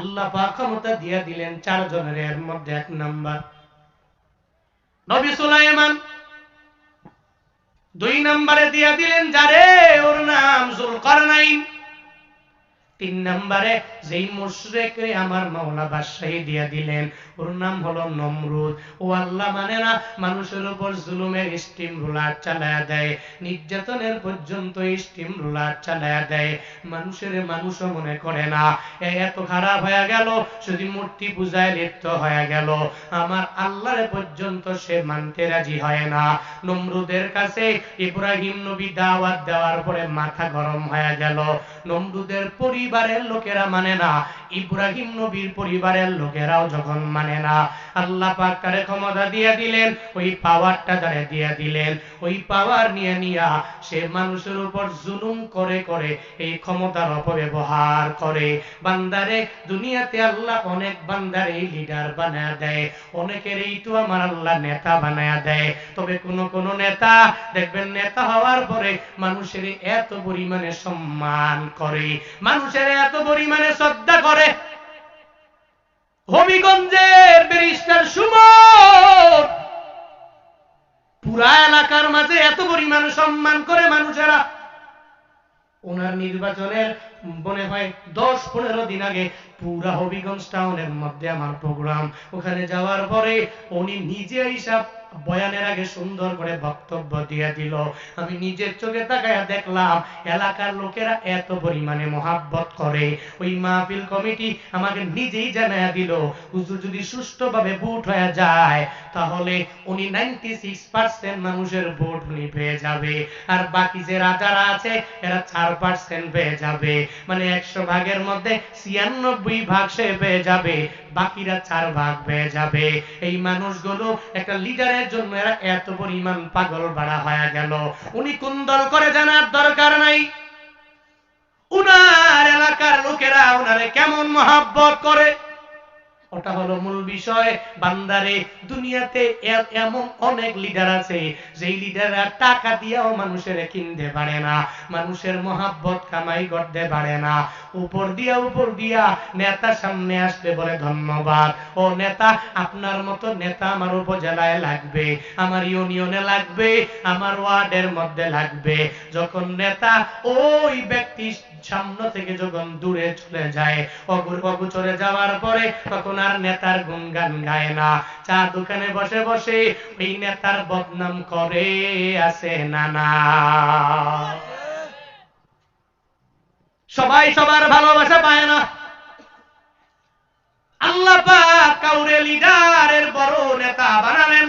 আল্লাহ ক্ষমতা দিয়ে দিলেন চারজনের এর মধ্যে এক নাম্বার। নবী সুলাইমান দুই নাম্বারে দিয়ে দিলেন, যারে ওর নাম জুলকারনাইন। তিন নম্বরে যেই মুশরেকরে আমার মাওলা বাদশাহী দিয়া দিলেন, ওর নাম হলো নমরুদ। ও আল্লাহ মানে না, মানুষের উপর জুলুমের স্টিম রোলার চালায়া দেয়, নির্যাতনের পর্যন্ত স্টিম রোলার চালায়া দেয়। মানুষের মানুষও মনে করে না, এ এত খারাপ হয়ে গেল শুধু মূর্তি পূজায় লিপ্ত হয়ে গেল, আমার আল্লাহর পর্যন্ত সে মানতে রাজি হয় না। নমরুদের কাছে ইব্রাহিম নবী দাওয়াত দেওয়ার পরে মাথা গরম হয়ে গেল। নমরুদের পরিবারের লোকেরা মানে না ইব্রাহিম নবীর পরিবারের লোকেরাও যখন মানে না আল্লাহ পাক তারে ক্ষমতা দিয়ে দিলেন, ওই পাওয়ারটা তারে দিয়ে দিলেন। ওই পাওয়ার নিয়ে নিয়া সে মানুষের উপর জুলুম করে করে এই ক্ষমতার অপব্যবহার করে। বান্দারে, দুনিয়াতে আল্লাহ অনেক বান্দার এই লিডার বানায় দেয় অনেকের এই তো আমার আল্লাহ নেতা বানায় দেয়। তবে কোন কোন নেতা, দেখবেন নেতা হওয়ার পরে মানুষের এত পরিমাণে সম্মান করে, মানুষের এত পরিমাণে শ্রদ্ধা করে। হবিগঞ্জের ব্যারিস্টার সুমন। পুরা এলাকার মাঝে এত পরিমাণে সম্মান করে মানুষেরা। ওনার নির্বাচনের, মনে হয়, দশ পনেরো দিন আগে পুরা হবিগঞ্জ টাউনের মধ্যে আমার প্রোগ্রাম। ওখানে যাওয়ার পরে উনি নিজে হিসাব বয়ানের আগে সুন্দর করে বক্তব্য দিয়ে দিল। আমি নিজের চোখে তাকায় দেখলাম, এলাকার লোকেরা এত পরিমাণে মহাব্বত করে। ওই মাহফিল কমিটি আমাকে নিজেই জানায় দিল, হুজুর যদি সুষ্ঠুভাবে ভোট হয়ে যায়, তাহলে উনি নাইনটি সিক্স পার্সেন্ট মানুষের ভোট উনি পেয়ে যাবে। আর বাকি যে রাজারা আছে, এরা চার পার্সেন্ট পেয়ে যাবে। মানে একশো ভাগের মধ্যে ছিয়ানব্বই ভাগ সে পেয়ে যাবে, বাকিরা চার ভাগ পেয়ে যাবে। এই মানুষগুলো একটা লিডারের জন্য এরা এত পরিমাণ পাগল ভাড়া হয়ে গেল। উনি কোন দল করে জানার দরকার নাই। উনার এলাকার লোকেরা উনারে কেমন মহাব্বত করে? ওটা হলো মূল বিষয়। বান্দারে, দুনিয়াতে এমন অনেক লিডার আছে, যেই লিডাররা টাকা দিয়েও মানুষের কিনতে পারে না, মানুষের মহাব্বত কামাই করতে পারে না। উপর দিয়া উপর দিয়া নেতা সামনে আসলে বলে ধন্যবাদ। ও নেতা, আপনার মতো নেতা আমার উপজেলায় লাগবে, আমার ইউনিয়নে লাগবে, আমার ওয়ার্ডের মধ্যে লাগবে। যখন নেতা ওই ব্যক্তি সামনে থেকে যখন দূরে চলে যায় বাবু যাওয়ার পরে তখন আর নেতার গুণগান গায় না। চা দোকানে বসে বসে ওই নেতার বদনাম করে, আছে নানা সবাই সবার ভালোবাসা পায় না। আল্লাহ পাক কাউরে লিডারের বড় নেতা বানালেন।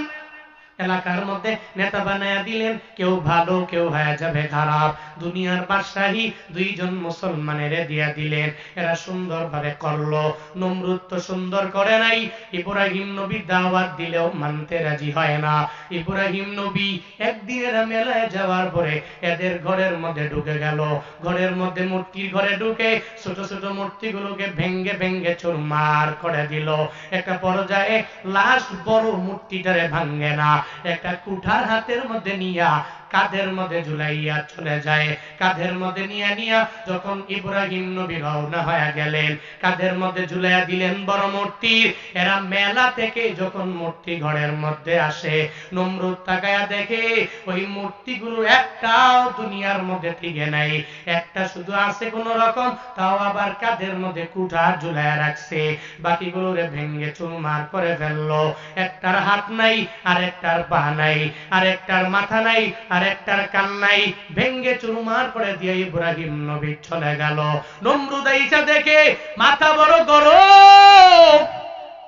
এলাকার মধ্যে নেতা বানায়া দিলেন। কেউ ভালো, কেউ হয়ে যাবে খারাপ। দুনিয়ার বাদশাহী দুইজন মুসলমানের দিয়া দিলেন। এরা সুন্দরভাবে করল। নমরুদ তো সুন্দর করে নাই। ইব্রাহিম নবী দাওয়াত দিলেও মানতে রাজি হয় না। ইব্রাহিম নবী একদিন এরা মেলায় যাওয়ার পরে এদের ঘরের মধ্যে ঢুকে গেল। ঘরের মধ্যে মূর্তির ঘরে ঢুকে ছোট ছোট মূর্তিগুলোকে ভেঙ্গে ভেঙ্গে চুরমার করে দিল। একটা পর্যায়ে লাশ বড় মূর্তিটারে ভাঙ্গে না। একটা কুঠার হাতের মধ্যে নিয়া কাঁধের মধ্যে ঝুলাইয়া চলে যায়। কাঁধের মধ্যে নিয়ে নিয়া যখন ইব্রাহিম নবী রওনা হয়ে গেলেন, কাঁধের মধ্যে ঝুলাইয়া দিলেন বড় মূর্তি। এরা মেলা থেকে যখন মূর্তি ঘরের মধ্যে আসে, নমরুদ তাকায়া দেখে, ওই মূর্তিগুলো একটাও দুনিয়ার মধ্যে থেকে নাই। একটা শুধু আছে কোন রকম, তাও আবার কাঁধের মধ্যে কুঠার ঝুলাইয়া রাখছে। বাকিগুলোরে ভেঙ্গে চুরমার করে ফেলল। একটার হাত নাই আর একটার পা নাই আর একটার মাথা নাই আর একটার কান নাই ভেঙ্গে চুরমার করে দিয়ে ইব্রাহিম নবী চলে গেল। নমরুদ আইসা দেখে মাথা বড় গরম।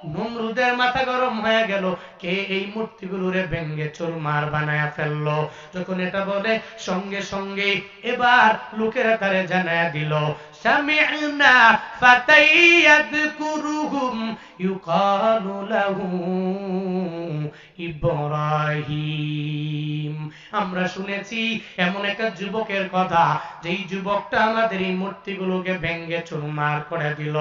নমরুদের মাথা গরম হয়ে গেল। কে এই মূর্তিগুলোরে ভেঙ্গে চুরমার বানায়া ফেলল? যখন এটা বলে, সঙ্গে সঙ্গে এবার লোকেরা তারে জানায়া দিল, সামি'না ফাতাইয়াদকুরুহুম ইউকালু লাহু ইব্রাহিম। আমরা শুনেছি এমন একটা যুবকের কথা, যেই যুবকটা আমাদের এই মূর্তিগুলোকে ভেঙ্গে চুরমার করে দিল।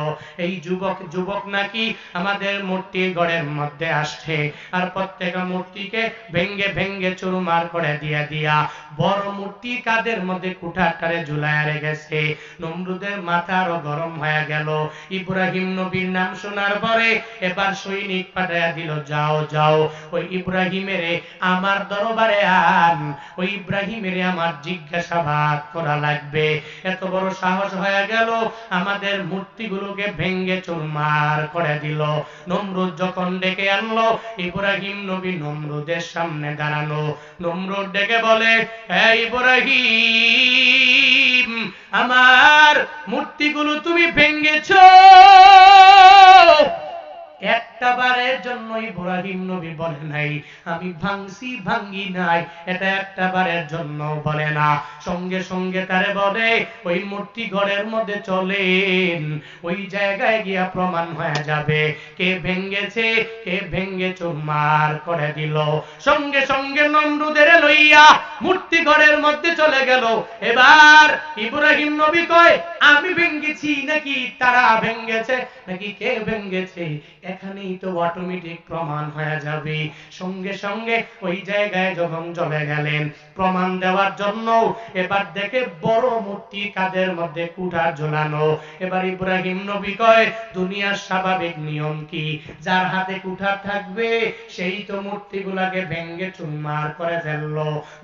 এই যুবক যুবক নাকি আমাদের মূর্তি গড়ের মধ্যে আসছে আর প্রত্যেকটা মূর্তিকে ভেঙ্গে ভেঙ্গে চুরমার করে দিয়া দিয়া বড় মূর্তি কাদের মধ্যে কুঠারটারে ঝুলায় রেখেছে? নমরুদের মাথা আরও গরম হয়ে গেল। ইব্রাহিম নবীর নাম শোনার পরে এবার সৈনিক পাঠাইয়া দিল, যাও যাও। ওই ইব্রাহিমের আমার দরবারে আন ওই ইব্রাহিমের আমার জিজ্ঞাসাবাদ করা লাগবে। এত বড় সাহস হয়ে গেল, আমাদের মূর্তিগুলোকে ভেঙ্গে চুরমার করে দিল। নমরুদ যখন ডেকে আনলো, ইব্রাহিম নবী নমরুদের সামনে দাঁড়ানো নমরুদ ডেকে বলে হ্যাঁ ইব্রাহিম, আমার মূর্তিগুলো তুমি ভেঙ্গেছো একটা বারের জন্য ইব্রাহিম নবী বলে নাই। আমি ভাঙছি ভাঙ্গি নাই, এটা একটা বারের জন্য বলে না। সঙ্গে সঙ্গে তারে বলে, ওই মূর্তি ঘরের মধ্যে চলেন, ওই জায়গায় গিয়া প্রমাণ হয়ে যাবে। কে ভেঙ্গেছে, কে ভেঙ্গে চুরমার করে দিল। সঙ্গে সঙ্গে নমরুদের লইয়া মূর্তি ঘরের মধ্যে চলে গেল। এবার ইব্রাহিম নবী কয়, আমি ভেঙ্গেছি নাকি তারা ভেঙ্গেছে? নাকি কে ভেঙ্গেছে? এখানেই তো অটোমেটিক প্রমাণ হয়ে যাবে। সঙ্গে সঙ্গে ওই জায়গায় যখন চলে গেলেন, প্রমাণ দেওয়ার জন্য এবার দেখে বড় মূর্তি কাদের মধ্যে কুঠার ঝোলানো। এবার ইব্রাহিম নবী কয়, দুনিয়ার স্বাভাবিক নিয়ম কি? যার হাতে কুঠার থাকবে, সেই তো মূর্তিগুলাকে ভেঙ্গে চুরমার করে ফেলল।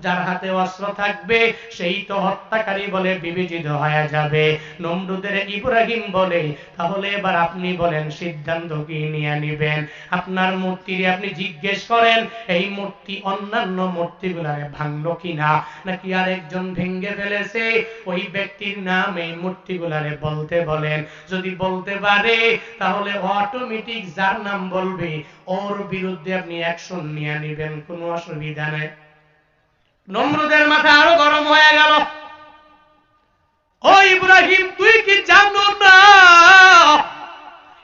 যার হাতে অস্ত্র থাকবে, সেই তো হত্যাকারী বলে বিবেচিত হয়ে যাবে। নমরুদের ইব্রাহিম বলে, তাহলে এবার আপনি বলেন সিদ্ধান্ত কি নিয়ে নিবেন। আপনার মূর্তি আপনি জিজ্ঞেস করেন, এই মূর্তি অন্যান্য মূর্তিগুলারে ভাঙলো কিনা? নাকি আরেকজন ভেঙ্গে ফেলেছে? ওই ব্যক্তির নাম এই মূর্তিগুলারে বলতে বলেন। যদি বলতে পারে, তাহলে অটোমেটিক যার নাম বলবে, ওর বিরুদ্ধে আপনি অ্যাকশন নিয়ে নিবেন, কোনো অসুবিধা নেই। নমরুদের মাথা আরও গরম হয়ে গেল। ও ইব্রাহিম, তুই কি জানো না?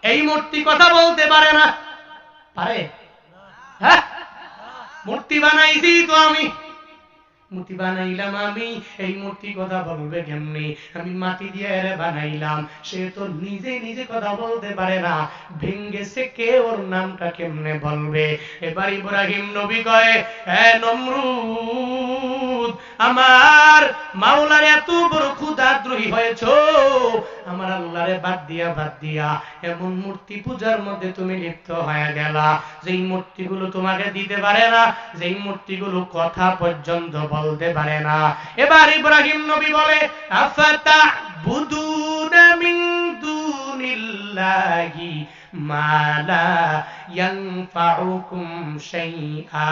এই মূর্তি কথা বলতে পারে না। পারে? হ্যাঁ? মূর্তি বানাইছি তো আমি। মূর্তি বানাইলাম আমি এই মূর্তি কথা বলবে কেমনি? আমি মাটি দিয়ে বানাইলাম, সে তো নিজে নিজে কথা বলতে পারে না। ভেঙ্গেছে কে ওর নামটা কেমনে বলবে? এবার ইব্রাহিম নবী কয় হ্যাঁ নমরুদ আমার মাওলার এত বড় ক্ষুদাদ্রোহী হয়েছ, আমার আল্লাহরে বাদ দিয়া বাদ দিয়া, এমন মূর্তি পূজার মধ্যে তুমি লিপ্ত হয়ে গেলা। যেই মূর্তিগুলো তোমাকে দিতে পারে না, যেই মূর্তিগুলো কথা পর্যন্ত বলতে পারে না। এবার ইব্রাহিম নবী বলে আফাতা বুদুন মিন দুনিল্লাহি মালা ইয়ানফাউকুম শাইআ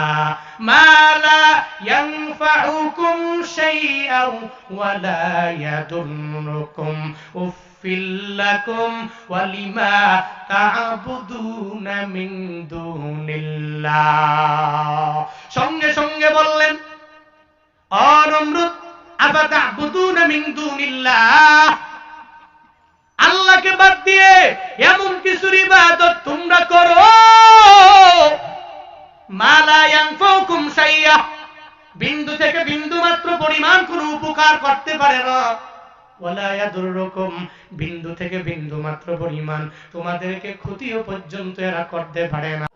মালা ইয়ানফাউকুম শাইআ ওয়ালা ইয়াদুররুকুম উফ لكم ولما تعبدون من دون الله সঙ্গে সঙ্গে বললেন অনমরুদ আফাতাবুদুনা মিন দুনিল্লাহ আল্লাহকে বাদ দিয়ে এমন কিছুর ইবাদত তোমরা করো। মালা ইয়ানফাউকুম শাইয়া। বিন্দু থেকে বিন্দু মাত্র পরিমাণ কোনো উপকার করতে পারে না। বিন্দু থেকে বিন্দু মাত্র পরিমাণ। তোমাদেরকে ক্ষতিও পর্যন্ত এরা করতে পারে না।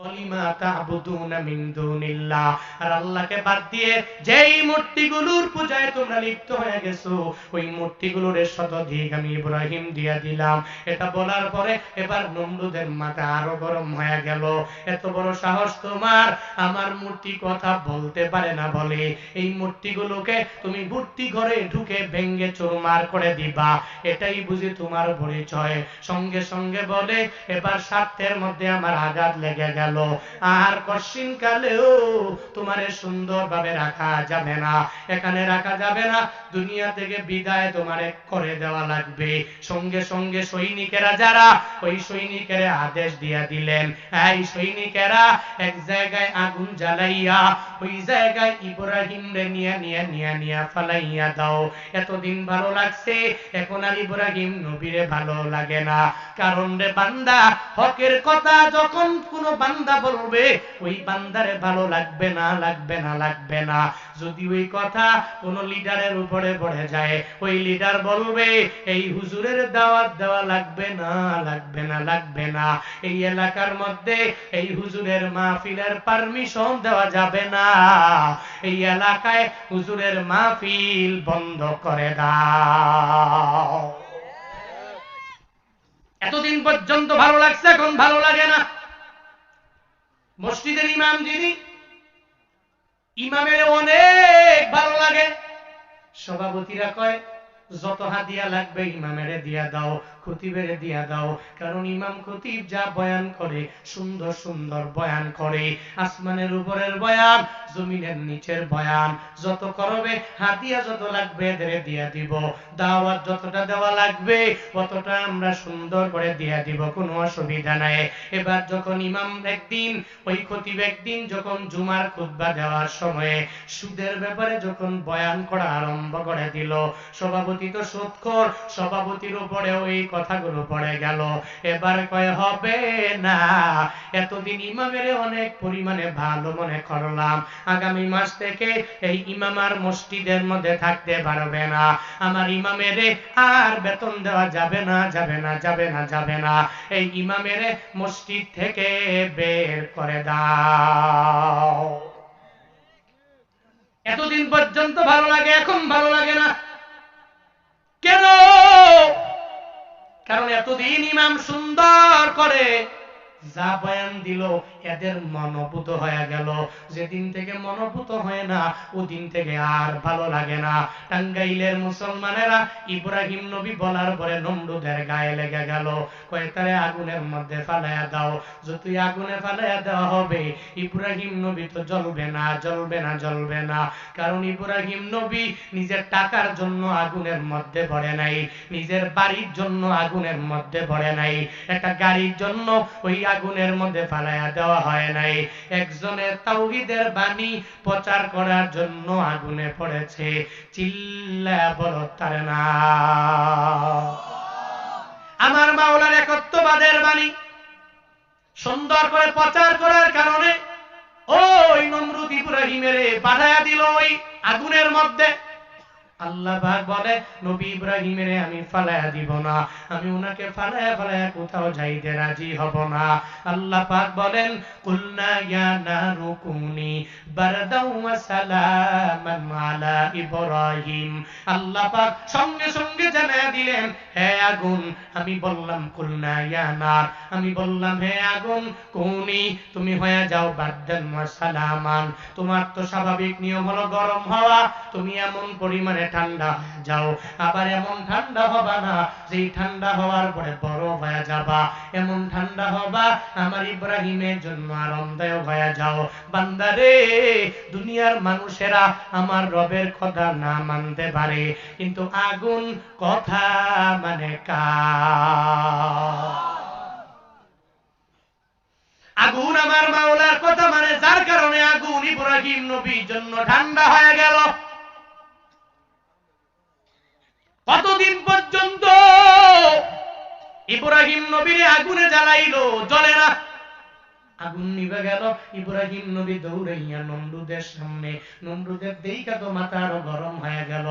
আর আল্লাহকে বাদ দিয়ে যেই মূর্তিগুলোর পূজায় তোমরা লিপ্ত হয়ে গেছো, ওই মূর্তিগুলোর শতধিক আমি ইব্রাহিম দিয়া দিলাম। এটা বলার পরে এবার নমরুদের মাথা আরও গরম হয়ে গেল। এত বড় সাহস তোমার, আমার মূর্তি কথা বলতে পারে না বলে। এই মূর্তিগুলোকে তুমি মূর্তি ঘরে ঢুকে ভেঙ্গে চোরমার করে দিবা। এটাই বুঝি তোমার পরিচয়। সঙ্গে সঙ্গে বলে, এবার স্বার্থের মধ্যে আমার আঘাত লেগে গেল। আর কশিন কালেও তোমারে সুন্দরভাবে রাখা যাবে না। এখানে রাখা যাবে না। দুনিয়া থেকে বিদায় তোমারে করে দেওয়া লাগবে। সঙ্গে সঙ্গে সৈনিকেরা যারা ওই সৈনিকেরা আদেশ দিয়া দিলেন, এই সৈনিকেরা, এক জায়গায় আগুন জ্বালাইয়া, ওই জায়গায় ইব্রাহিম রে নিয়ে নিয়ে নিয়ে নিয়ে ফালাইয়া দাও। এতদিন ভালো লাগছে এখন আর ইব্রাহিম নবীরে ভালো লাগে না। কারণ রে বান্দা, হকের কথা যখন কোন বান্দা বলবে, ওই বান্দারে ভালো লাগবে না লাগবে না লাগবে না। যদি ওই কথা কোন লিডারের উপরে পড়ে যায়, ওই লিডার বলবে, এই হুজুরের দাওয়াত দেওয়া লাগবে না লাগবে না লাগবে না। এই এলাকার মধ্যে এই হুজুরের মাহফিলের পারমিশন দেওয়া যাবে না। এই এলাকায় হুজুরের মাহফিল বন্ধ করে দাও। এতদিন পর্যন্ত ভালো লাগছে, এখন ভালো লাগে না। মসজিদের ইমাম যিনি ইমামের অনেক ভালো লাগে। সভাপতিরা কয়, যত হাদিয়া লাগবে ইমামের দিয়া দাও। খতিবেরে দিয়া দাও। কারণ ইমাম খতিব যা বয়ান করে, সুন্দর সুন্দর বয়ান করে। আসমানের উপরের বয়ান, জমিনের নিচের বয়ান। যত করবে হাদিয়া যত লাগবে, এদের দিয়া দিব। দাওয়াত যতটা দেওয়া লাগবে ততটা আমরা সুন্দর করে দিয়া দিব, কোনো অসুবিধা নাই। এবার যখন ইমাম একদিন, ওই খতিব একদিন যখন জুমার খুতবা দেওয়ার সময়ে সুদের ব্যাপারে যখন বয়ান করা আরম্ভ করে দিল, সভাপতি তো সুদখোর সভাপতির উপরে ওই কথাগুলো পড়ে গেল। এবার কয়, হবে না। এতদিন ইমামের অনেক পরিমাণে ভালো মনে করলাম। আগামী মাস থেকে এই ইমাম আর মসজিদের মধ্যে থাকতে পারবে না। আমার ইমামের আর বেতন দেওয়া যাবে না যাবে না যাবে না যাবে না। এই ইমামের মসজিদ থেকে বের করে দাও। এতদিন পর্যন্ত ভালো লাগে, এখন ভালো লাগে না। কেন? কারণ এতদিন ইমাম সুন্দর করে যা বয়ান দিল, এদের মনোভূত হয়ে গেল। যেদিন থেকে মনোভূত হয় না, ওদিন থেকে আর ভালো লাগে না। টাঙ্গাইলের মুসলমানেরা ইব্রাহিম নবী বলার পরে নমরুদের গায়ে লেগে গেল। কয়েতারে আগুনের মধ্যে ফালাইয়া দাও। যতই আগুনে ফালাইয়া দেওয়া হবে, ইব্রাহিম নবী তো জ্বলবে না জ্বলবে না জ্বলবে না। কারণ ইব্রাহিম নবী নিজের টাকার জন্য আগুনের মধ্যে পড়ে নাই, নিজের বাড়ির জন্য আগুনের মধ্যে পড়ে নাই। একটা গাড়ির জন্য ওই আগুনের মধ্যে ফালাইয়া দেওয়া হয় নাই। একজনের তাওহিদের বাণী প্রচার করার জন্য আগুনে পড়েছে। চিল্লা বড় তার না। আমার মাওলার একত্ববাদের বাণী সুন্দর করে প্রচার করার কারণে ওই নমরুদ ইব্রাহিমের পাঠায়া দিল ওই আগুনের মধ্যে। আল্লাহ পাক বলে, নবী ইব্রাহিমের আমি ফালায়া দিব না। আমি উনাকে ফালায়া ফালায়া কোথাও যাইতে রাজি হব না। আল্লাহ পাক বলেন, কুলনা ইয়া নারু কুনি বারদাও ওয়া সালামান আলা ইব্রাহিম। আল্লাহ পাক সঙ্গে সঙ্গে জানায়া দিলেন, হে আগুন, আমি বললাম কুলনা ইয়া নার। আমি বললাম, হে আগুন কুনি তুমি হয়ে যাও বারদান ওয়া সালামান। তোমার তো স্বাভাবিক নিয়ম হলো গরম হওয়া। তুমি এমন পরিমাণে ঠান্ডা, যাও। আবার এমন ঠান্ডা হবা না, যেই ঠান্ডা হওয়ার পরে বরফ হয়ে যাবা। এমন ঠান্ডা হবা, আমার ইব্রাহিমের জন্য আরামদায়ক হয়ে যাও। বান্দারে, দুনিয়ার মানুষেরা আমার রবের কথা না মানতে পারে, কিন্তু আগুন কথা মানে কা আগুন আমার মাওলার কথা মানে যার কারণে আগুন ইব্রাহিম নবীর জন্য ঠান্ডা হয়ে গেল। ইব্রাহিম নবীর আগুনে জ্বালাইলো, জ্বলে না। আগুন নিবে গেল, ইব্রাহিম নবী দৌড়াইয়া নমরুদের সামনে, নমরুদের দেইকা তো মাথা আরও গরম হয়ে গেল।